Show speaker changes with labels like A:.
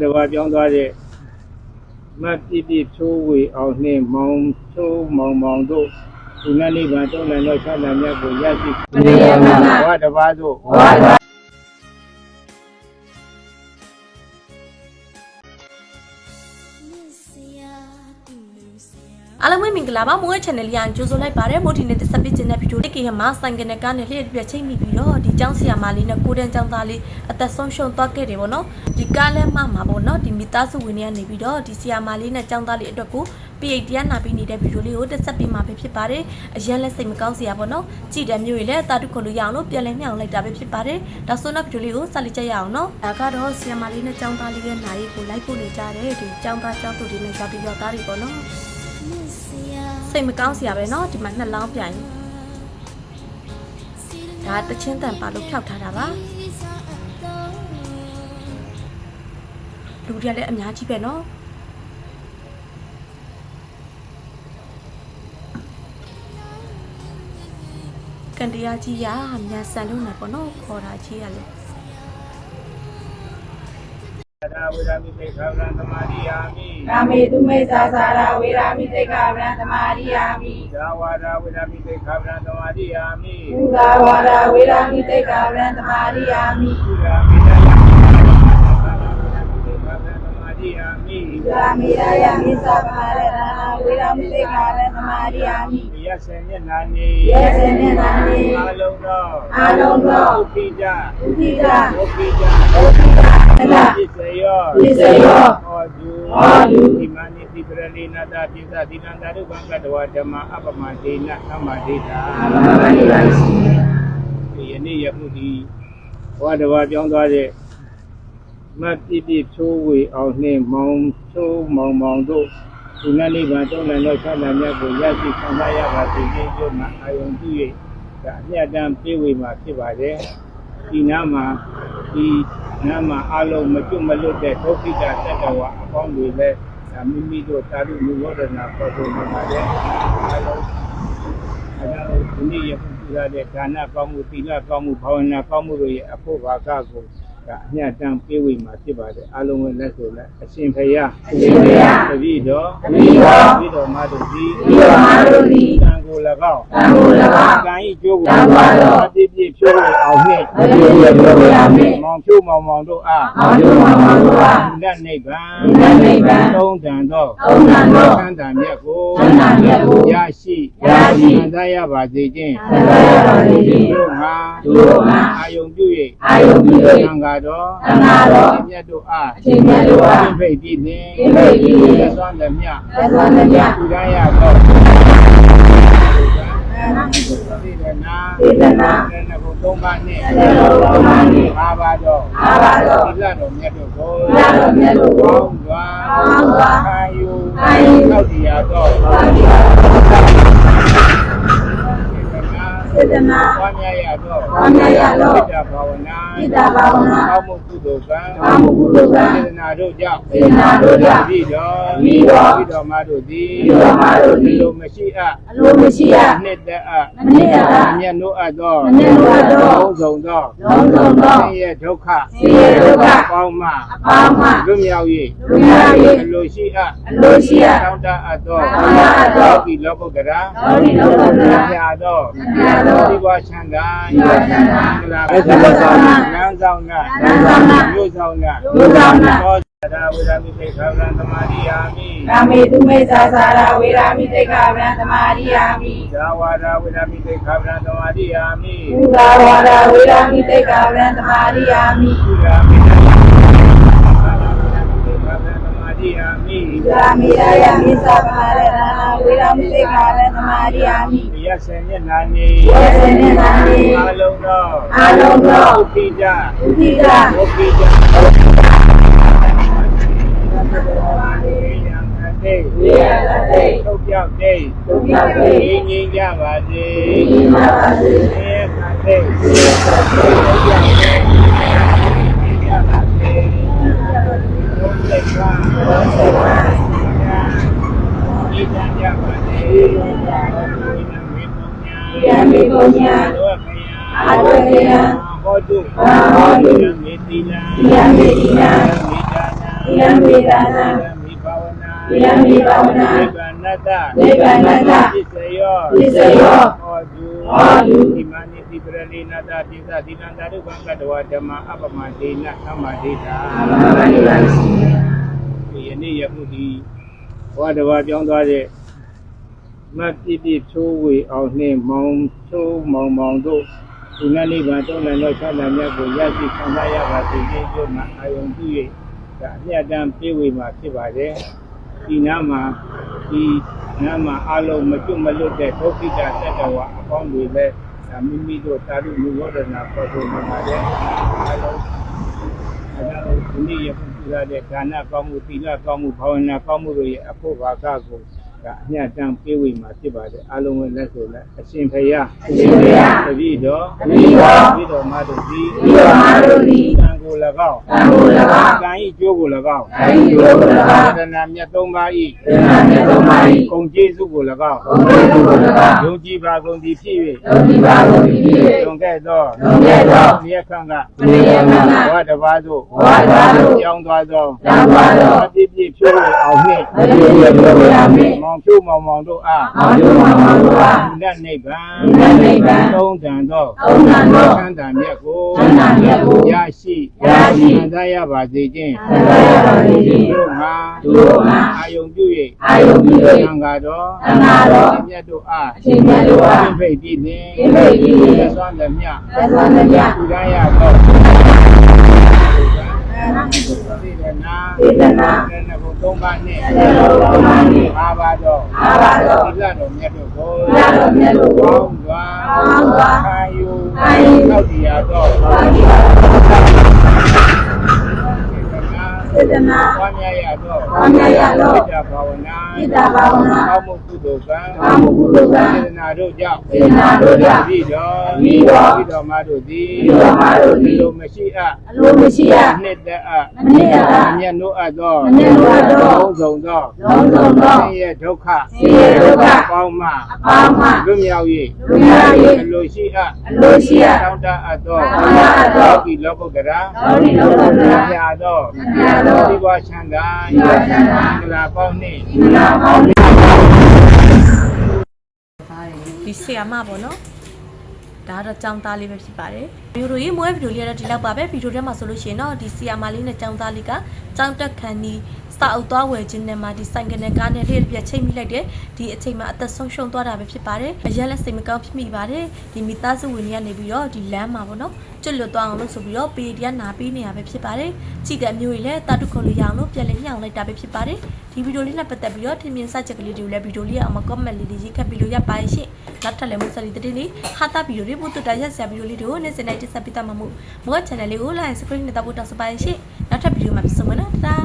A: တဘာပြောင်းသွားတဲ့မတ်ပြပြချိုးဝေအောင်နှင့်မောင်ချိုးမောင်မောင်တို့ဒီနေ့နိဗ္ဗာန်သုံးလန်သောချမ်းသာမြတ်ကိုရရှိဘဝတဘာသို့
B: အားလုံးပဲမင်္ဂလာပါမိုးရဲ့ channel လေးရန်ကြိုဆိုလိုက်ပါတယ်မိုးဒီနေ့တက်ဆက်ပေးခြင်းတဲ့ဗီဒီယိုတစ်ကေမှာဆိုင်ကနေကနေလျှက်ပြချိတ်မိပြီးတော့ဒီကျောင်းဆရာမလေးနဲ့ကိုတန်းကျောင်းသားလေးအသက်ဆုံးရှုံးသွားခဲ့တယ်ပေါ့နော်ဒီကားလဲမှမှာပေါ့နော်ဒီမိသားစုဝင်တွေကနေပြီးတော့ဒီဆရာမလေးနဲ့ကျောင်းသားလေးအတွက်ကို PH တရားနာပြီးနေတဲ့ဗီဒီယိုလေးကိုတက်ဆက်ပေးမှာပဲဖြစ်ပါတယ်အရင်လက်စိတ်မကောင်းစရာပေါ့နော်ကြည်တယ်မျိုးတွေလည်းတာတုခွန်လို့ရအောင်လို့ပြန်လဲမြောင်လိုက်တာပဲဖြစ်ပါတယ်ဒါဆိုတော့ဗီဒီယိုလေးကိုဆက်လက်ကြရအောင်နော်ဒါကတော့ဆရာမလေးနဲ့ကျောင်းသားလေးရဲ့နာရီကိုလိုက်ပို့နေကြတယ်ဒီကျောင်းသားကျောင်းသူတွေနဲ့ရောက်ပြီးတော့သားတွေပေါ့နော် စိတ်မကောင်းစရာပဲเนาะဒီမှာနှစ်လောင်းပြိုင်ဒါတချင်းတန်ပါလို့ဖြောက်ထားတာပါလူတွေကလည်းအများကြီးပဲเนาะကန်တရားကြီးရမြန်ဆန်လို့နေပေါ့နော်ခေါ်တာကြီးရလေ
A: ဝေရမိသေခာရံသမာရိယာမိ
C: ကာမေတုမေသာသာရဝေရာမိတေကဗရံသမာရိယာမိ
A: သာဝါဒဝေရမိသေခာရံသမာရိယာမိ
C: ဘုရားဝါဒဝေရာမိတေကဗရံသမာရိယာမိ
A: ကုရာမိတယံသေခာရံသမာရိယာမိ
C: ကာမေရယမိသဗ္ဗရဏဝေရာမိတေကဗရံသမာရိယာမိ
A: ယဆေမျက်နာနေ
C: ယေစေနေနာနိ
A: အာလုံးသော
C: အာလုံးသော
A: ဒုက္ခိတ
C: ဥတိက
A: ဒုက္ခိတ
C: ဒုက္ခိတနလ
A: ပစ္စယော
C: ပစ္စယော
A: ဟောတု
C: ဟောတု
A: ဒီမနိတိပရလိနာတာပိသတိလန္တာရုပံက တဝဓမ္မအပမဒေနသမ္မာဒိတာ
C: အမမမနိဗ္ဗာန်ရှိ
A: ဒီယနေ့ယခုဒီဘဝတဘာပြောင်းသွားတဲ့မတ်ပြပြချိုးဝေအောင်နှင့်မောင်ချိုးမောင်မောင်တို့ဒီနေ့နိဗ္ဗာန်သုံးလန်သောချမ်းသာမြတ်ကိုရရှိခံစားရပါစေခြင်းကြောင့်အာယုံပြု၍ဒါအမြတ်တမ်းပြေဝေမှာဖြစ်ပါတယ်ဒီနားမှာဒီ နားမှာအလုံးမကျွတ်မလွတ်တဲ့ဒုက္ခိတသတ္တဝါအပေါင်းတွေလည်းဒါမိမိတို့သာဓုနိရောဓနာပေါ်ပေါ်နေပါတယ်အလုံးအဲဒါကိုဒီနေ့ယခုပြုရတဲ့ဒါနကောင်းမှုသီလကောင်းမှုဘာဝနာကောင်းမှုတို့ရဲ့အဖို့ဘာကကို ဒါအမြတ်တမ်းပြေဝေမှာဖြစ်ပါတယ်အလုံးရဲ့လက်ဆိုလက်အရှင်ဖရာ
C: အရှင်ဘုရား
A: တပည့်တော်
C: တပည့်တော်
A: တပည့်တော်မတို့သည်
C: ဒီတော်မာတို့သည်
A: ကံကို၎င်း
C: တံကိုယ်၎င်း
A: ကံဤကျိုးကို
C: တံပါတော်
A: အပြည့်ပြည့်ဖြိုးဝေအောင်နှင့်
C: အပြည့်ပြည့်ပြုရမည်
A: မောင်ဖြိုးမောင်မောင်တို့အား
C: အောင်ကျုံမောင်မောင်တို့အား
A: လက်နိဗ္ဗာန်
C: ဉာဏ်နိဗ္ဗာန်
A: သုံးတန်သော
C: သုံးတန်သော
A: ချမ်းသာမြတ်ကို
C: ချမ်းသာမြတ်ကို
A: ရ ရှိ
C: ရရှိ
A: ခံစားရပါစေခြင်း
C: သံဃာရပါစေခြင်း
A: တို့ငါ
C: တို့ငါ
A: အာယုံပြု၍
C: အာယုပြု၍
A: သံဃာတော်
C: သံဃာတော်
A: အမြတ်တို့အား
C: အရှင်မြတ်တို့အား
A: ပြိဖိတ်တည်နှင့်
C: ပြိဖိတ်တည်နှင့်
A: သက်သွားသည်မြတ်
C: သက်သွားသည်မြတ်
A: သူရန်ရသောသေဒနာ
C: သေဒနာ
A: သေနဘုသုံးပါးနှင့်
C: သေနဘုသုံးပါးနှင့်
A: ပါပါတော့
C: ပါပါသော
A: သီလတော်မြတ်တို့ကို
C: သီလတော်မြတ်တို့ကို
A: ကောင်းစွာ
C: ကောင်းစွာ
A: ခံယူ
C: ခံယူ
A: သောက်တရားသော
C: သာတိယ
A: သေဒနာ
C: စေတနာ
A: ဝါမြရသော
C: ဝါမြရသော
A: မေတ္တာဘာဝနာ
C: မေတ္တာဘာဝနာ
A: ကောင်းမှုကုသိုလ်ကံ
C: ကောင်းမှုကုသိုလ်ကံ
A: စေတနာတို့ကြောင့်
C: စေတနာတို့ကြောင့်
A: ပြီးတော့
C: ပြီးတော့
A: ပြီးတော့မတို့သည်
C: ပြီးတော့မတို့သည်
A: ဒီလိုမရှိအပ်
C: အလိုမရှိရ
A: နှစ်သက်အပ်
C: မနစ်သက်အပ်
A: မြတ်နိုးအပ်သော
C: မမြတ်နိုးအပ်သော
A: လုံးစုံသော
C: လုံးစုံသော
A: ဆင်းရဲဒုက္ခ
C: ဆင်းရဲဒုက္ခ
A: ပေါင်းမှ
C: အပေါင်းမှ
A: လွတ်မြောက်၍
C: လွတ်မြောက်၍
A: အလိုရှိအပ်
C: အလိုရှိရ
A: တောင်းတအပ်သော
C: တောင်းတအပ်သော
A: ဒီလောကုတ္တရာ
C: လောကီလောကုတ္တရာ
A: မြတ်သော
C: မြတ်သော
A: ဒီဘဝချမ်းသာ
C: ဒီဘဝချမ်းသာ
A: မင်္ဂလာ
C: အသစ္စာဆောင်
A: နန်းဆောင်နာ
C: နန်းဆောင်နာ
A: မြို့ဆောင်နာ
C: မြို့ဆောင်နာ
A: သောသာဝိရမိသေခာရံသမာရိယာမိ
C: ကာမေတုမေသာသာရဝေရာမိတေကဗရံသမာရိယာမိ
A: သာဝါဒဝိရမိသေခာရံသမာရိယာမိ
C: ဘုရားဝါဒဝေရာမိတေကဗရံသမာရိယာမိ
A: ကုရာမိတယံသာဝါဒဝိရမိသေခာရံသမာရိယာမိ
C: ကာမေရယမိသဗ္ဗရဏဝေရာမိတေကဗရံသမာရိယာမိ
A: ယဆေမျက်နာနေ
C: ယေစေနေနာနိ
A: အာလုံးသော
C: အာလုံးသော
A: ဒုက္ခိတ
C: ဥတိက
A: ဒုက္ခိတတေ
C: ဝေယတတေ
A: သုတ်ပြောက်တေ
C: ဒုက္ခတေ
A: ငြိမ်းငြိမ်းကြပါစေ
C: ဤမပါစေ
A: ဆင်းရဲခါတေသုတ်ပြောက်တေငြိမ်းကြပါစေဘုရားကဘုရားဤတံကြပါစေဤနံမေပုံညာ
C: ယံမိပုံညာ
A: သောခယ
C: အာဝေယံ
A: ဟောတု
C: ဟောတု
A: မေတိလံ
C: ယံမိတိလံ
A: မေတ္တာနာ
C: သီလမေတ္တာနာ
A: သီလမိဘာဝနာ
C: သီလမိဘာဝနာ
A: နိဗ္ဗာန်တ
C: နိဗ္ဗာန်တ
A: ပစ္စယော
C: ပစ္စယော
A: ဟောတု
C: ဟောတု
A: ဣမာနိတိပရလိနာတတိသသီလံတာရုပံကတဝဓမ္မအပမဒေနသမ္မာဒိတာ
C: အမမနိဗ္ဗာန်ရှိ
A: ဒီယနေ့ယခုဒီဘဝတစ်ပါးပြောင်းသွားတဲ့ မတ်ပြည့်ပြည့်ချိုးဝေအောင်နှင့်မောင်ချိုးမောင်မောင်တို့ဒီနေ့နိဗ္ဗာန်တုံးလန်သောချမ်းသာမြတ်ကိုရရှိခံစားရပါစေခြင်းတို့မှာအာယုံပြု၍ဒါအမြတ်တမ်းပြေဝေမှာဖြစ်ပါတယ်ဒီနားမှာဒီနားမှာအလုံးမကျွတ်မလွတ်တဲ့ဒုက္ခိတသတ္တဝါအပေါင်းတွေလည်းဒါမိမိတို့သာဓုလူဝဒနာပေါ်ပေါ်မှာပါတယ်အလုံးအဲဒါကိုဒီနေ့ယခုပြုရတဲ့ဒါနကောင်းမှုသီလကောင်းမှုဘာဝနာကောင်းမှုတို့ရဲ့အဖို့ဘာကကို ဒါအမြတ်တမ်းပြေဝေမှာဖြစ်ပါတယ်အလုံးဝင်လက်ဆိုလက်အရှင်ဖရာ
C: အရှင်ဘုရား
A: တပည့်တော်
C: တပည့်တော်
A: တပည့်တော်မတို့သည်
C: ဒီတော်မတို့သည်
A: ကံကို၎င်း
C: သံဃာ၎င်း
A: ကံဤကျိုးကို၎င်း
C: အဲဒီကျိုးကို၎င်း
A: သရဏမြတ်သုံးပါးဤ
C: သရဏမြတ်သုံးပါး၏
A: ဂုံကျေးဇူးကို၎င်း
C: ဘုရားသူကို၎င်း
A: ယုံကြည်ပါကုန်သည်ဖြစ်
C: ယုံကြည်ပါကုန်သည်ဖြစ်၍
A: လွန်ခဲ့သော
C: လွန်ခဲ့သော
A: မြတ်ခံက
C: မနေ့ကမှ
A: ဘဝတစ်ပါးသို့
C: ဘဝတစ်ပါးသို့
A: ကြောင်းသွားသော
C: ကြောင်းသွားသော
A: အပြည့်ပြည့်ဖြိုးဝေအောင်နှင့်
C: အပြည့်ပြည့်ပြုရမည်
A: မောင်ဖြိုးမောင်မောင်တို့အား
C: မောင်တို့မောင်မောင်တို့အား
A: ဒီနတ်နိဗ္ဗာန်
C: ဒီနတ်နိဗ္ဗာန်
A: သုံးတန်သော
C: သုံးတန်သော
A: ချမ်းသာမြတ်ကို
C: ချမ်းသာမြတ်ကို
A: ရရှိ
C: ရရှိ
A: ခံစားရပါစေခြင်း
C: သံဃာရပါစေခြင်း
A: တို့မှာ
C: တို့မှာ
A: အာယုံပြု၍
C: အာယုပြု၍
A: သံဃာတော်
C: သံဃာတော်
A: အမြတ်တို့အား
C: အရှင်မြတ်တို့အား
A: ပြိဖိတ်ပြီးလင်
C: ပြိဖိတ်ပြီးလင်
A: သက်စွမ်းသမျှ
C: သက်စွမ်းသမျှ
A: သူရရသောသေဒနာ
C: သေဒနာ
A: သေဒနာကိုသုံးပါးနှင့်
C: သေဒနာကိုသုံးပါးနှင့်
A: ပါပါတော့
C: ပါပါတော့
A: သီလတော်မြတ်တို့ကို
C: သီလတော်မြတ်တို့ကို
A: ကောင်းစွာ
C: ကောင်းစွာ
A: ခံယူ
C: ခံယူ
A: သောက်တရားတော်
C: သာတိပါ
A: သေဒနာ
C: သေဒနာ
A: ဝါမြရသော
C: ဝါမြရသော
A: မေတ္တာဘာဝနာ
C: မေတ္တာဘာဝနာ
A: ကောင်းမှုကုသိုလ်ကံ
C: ကောင်းမှုကုသိုလ်ကံ
A: သေဒနာတို့ကြောင့်
C: သေဒနာတို့ကြောင့်
A: ပြီးတော့
C: ပြီးတော့
A: ပြီးတော့မတို့သည်
C: ပြီးတော့မတို့သည်
A: ဒီလိုမရှိအပ်
C: အလိုမရှိရ
A: နှစ်သက်အပ်
C: မနစ်ရအပ်
A: အမျက်နိုးအပ်သော
C: အမျက်နိုးအပ်သော
A: လုံးစုံသော
C: လုံးစုံသော
A: ဆင်းရဲဒုက္ခ
C: ဆင်းရဲဒုက္ခ
A: ပေါင်းမှ
C: အပေါင်းမှ
A: လွတ်မြောက်၍
C: လွတ်မြောက်၍
A: အလိုရှိအပ်
C: အလိုရှိရ
A: တောင်းတအပ်သော
C: တောင်းတအပ်သော
A: လောကီလောကုတ္တရာ
C: လောကီလောကုတ္တရာ
A: မြာသော
C: မြတ်သော
A: ဒီဝါချမ်းသာ
C: ဒီဝါချမ်းသာ
A: ဒီလာပေါင်းနေ
C: ဒီလာပေါင်းနေ
B: ဒီဆီယာမပေါ့နော်ဒါကတော့ကြောင်သားလေးပဲဖြစ်ပါတယ်ဗီဒီယိုရေးမွဲဗီဒီယိုလေးကတော့ဒီလောက်ပါပဲဗီဒီယိုထဲမှာဆိုလို့ရှိရင်တော့ဒီဆီယာမလေးနဲ့ကြောင်သားလေးကကြောင်တက်ခန်းကြီး စာအုပ်သွားဝယ်ခြင်းနဲ့မှဒီဆိုင်ကနေကားနဲ့လေးပြချိန်မိလိုက်တယ်ဒီအချိန်မှာအသက်ဆုံးရှုံးသွားတာပဲဖြစ်ပါတယ်အရက်လက်စိတ်မကောင်းဖြစ်မိပါတယ်ဒီမိသားစုဝင်တွေကနေပြီးတော့ဒီလမ်းမှာပေါ့နော်ကျွတ်လွတ်သွားအောင်လို့ဆိုပြီးတော့ပေဒီကနာပေးနေရပဲဖြစ်ပါတယ်ကြည့်တဲ့မျိုးကြီးလည်းတာတုခုံလေးရအောင်လို့ပြန်လည်ညှောင်းလိုက်တာပဲဖြစ်ပါတယ်ဒီဗီဒီယိုလေးနဲ့ပတ်သက်ပြီးတော့ထင်မြင်စချက်ကလေးတွေကိုလည်းဗီဒီယိုလေးအောင်မ comment လေးတွေရေးခတ်ပြီးလို့ရပါရဲ့ရှင့်နောက်ထပ်လည်းမဆက်လီတတိလေးဟာတာဗီဒီယိုလေးပို့တူတာရက်ဆရာဗီဒီယိုလေးတွေကိုနေ့စဉ်တိုင်းတင်ဆက်ပေးသွားမှာမို့မော channel လေးကို like subscribe နဲ့တောက်ဖို့တောက်စပါရဲ့ရှင့်နောက်ထပ်ဗီဒီယိုမှာပြန်ဆုံမယ်နော်တာ